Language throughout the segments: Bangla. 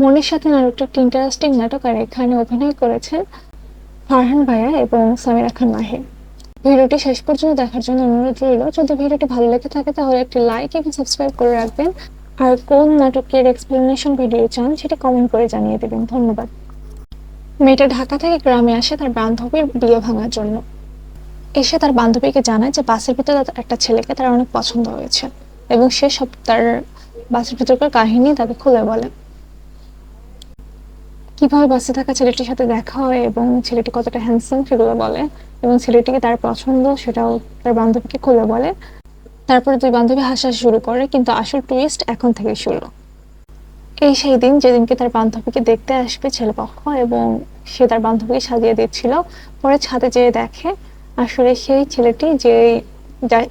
মনের সাথে নাটকটা একটা ইন্টারেস্টিং নাটক আর এখানে অভিনয় করেছেন ফারহান ভাইয়া এবং সামিরা খান মাহি। ভিডিওটি শেষ পর্যন্ত দেখার জন্য অনুরোধ রইল। যদি ভিডিওটি ভালো লেগে থাকে তাহলে একটি লাইক এবং সাবস্ক্রাইব করে রাখবেন। আর কোন নাটকের এক্সপ্লেনেশন ভিডিও চান সেটা কমেন্ট করে জানিয়ে দেবেন। ধন্যবাদ। মেয়েটা ঢাকা থেকে গ্রামে আসে তার বান্ধবীর বিয়ে ভাঙার জন্য। এসে তার বান্ধবীকে জানায় যে বাসের ভিতরে একটা ছেলেকে তার অনেক পছন্দ হয়েছে এবং সে সব তার বাসের ভিতরকার কাহিনী তাকে খুলে বলে। কীভাবে বাসে থাকা ছেলেটির সাথে দেখা হয় এবং ছেলেটি কতটা হ্যান্ডসাম সেগুলো বলে এবং ছেলেটিকে তার পছন্দ সেটাও তার বান্ধবীকে খুলে বলে। তারপরে দুই বান্ধবী হাসা শুরু করে, কিন্তু আসল টুইস্ট এখন থেকে শুরু। এই সেই দিন যেদিনকে তার বান্ধবীকে দেখতে আসবে ছেলেপক্ষ এবং সে তার বান্ধবীকে সাজিয়ে দিচ্ছিল, পরে ছাদে যেয়ে দেখে আসলে সেই ছেলেটি যে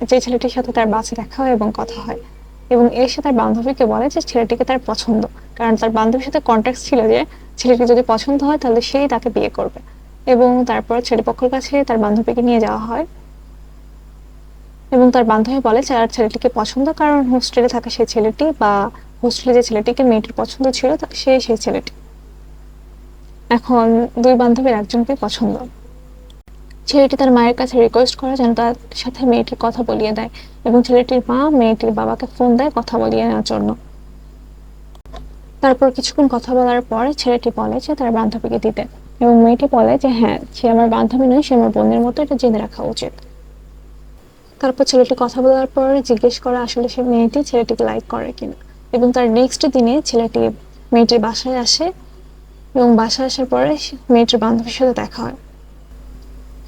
যে ছেলেটির সাথে তার বাসে দেখা হয় এবং কথা হয়। এবং এসে তার বান্ধবীকে বলে যে ছেলেটিকে তার পছন্দ। কারণ তার বান্ধবীর সাথে কন্ট্যাক্ট ছিল যে ছেলেটি যদি পছন্দ হয় তাহলে সেই তাকে বিয়ে করবে এবং তারপর ছেলেপক্ষের কাছে তার বান্ধবীকে নিয়ে যাওয়া হয়। এবং তার বান্ধবী বলে যে আর ছেলেটিকে পছন্দ কারণ হোস্টেলে থাকা সেই ছেলেটি বা হোস্টেলে যে ছেলেটিকে মেয়েটির পছন্দ ছিল সে সেই ছেলেটি। এখন দুই বান্ধবীর একজনকে পছন্দ। ছেলেটি তার মায়ের কাছে রিকোয়েস্ট করে যেন তার সাথে মেয়েটির কথা বলিয়ে দেয় এবং ছেলেটির মা মেয়েটির বাবাকে ফোন দেয় কথা বলিয়ে নেওয়ার জন্য। তারপর কিছুক্ষণ কথা বলার পরে ছেলেটি বলে যে তার বান্ধবীকে দিতে এবং মেয়েটি বলে যে হ্যাঁ সে আমার বান্ধবী নয়, সে আমার বোনের মতো, এটা জেনে রাখা উচিত। তারপর ছেলেটি কথা বলার পর জিজ্ঞেস করে আসলে সে মেয়েটি ছেলেটিকে লাইক করে কিনা। এবং তার নেক্সট দিনে ছেলেটি মেয়েটির বাসায় আসে এবং বাসায় আসার পরে মেয়েটির বান্ধবীর সাথে দেখা হয়।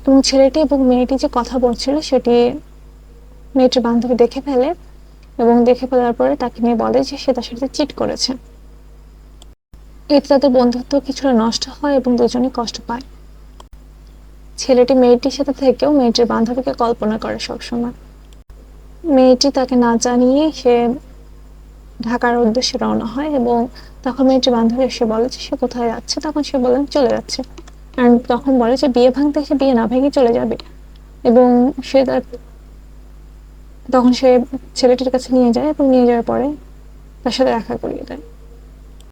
এবং ছেলেটি এবং মেয়েটি যে কথা বলছিল সেটি মেয়েটির বান্ধবী দেখে ফেলে এবং দেখে ফেলার পরে তাকে নিয়ে বলে যে সে তার সাথে চিট করেছে। এতে তাদের বন্ধুত্ব কিছুটা নষ্ট হয় এবং দুজনেই কষ্ট পায়। ছেলেটি মেয়েটির সাথে থেকেও মেয়েটির বান্ধবীকে কল্পনা করে সবসময়। মেয়েটি তাকে না জানিয়ে সে ঢাকার উদ্দেশ্যে রওনা হয় এবং তখন মেয়েটির বান্ধবী এসে বলে যে সে কোথায় যাচ্ছে, তখন সে বলে চলে যাচ্ছে। তখন বলে যে বিয়ে ভাঙতে সে বিয়ে না ভেঙে চলে যাবে। এবং সে তার তখন সে ছেলেটির কাছে নিয়ে যায় এবং নিয়ে যাওয়ার পরে তার সাথে দেখা করিয়ে দেয়।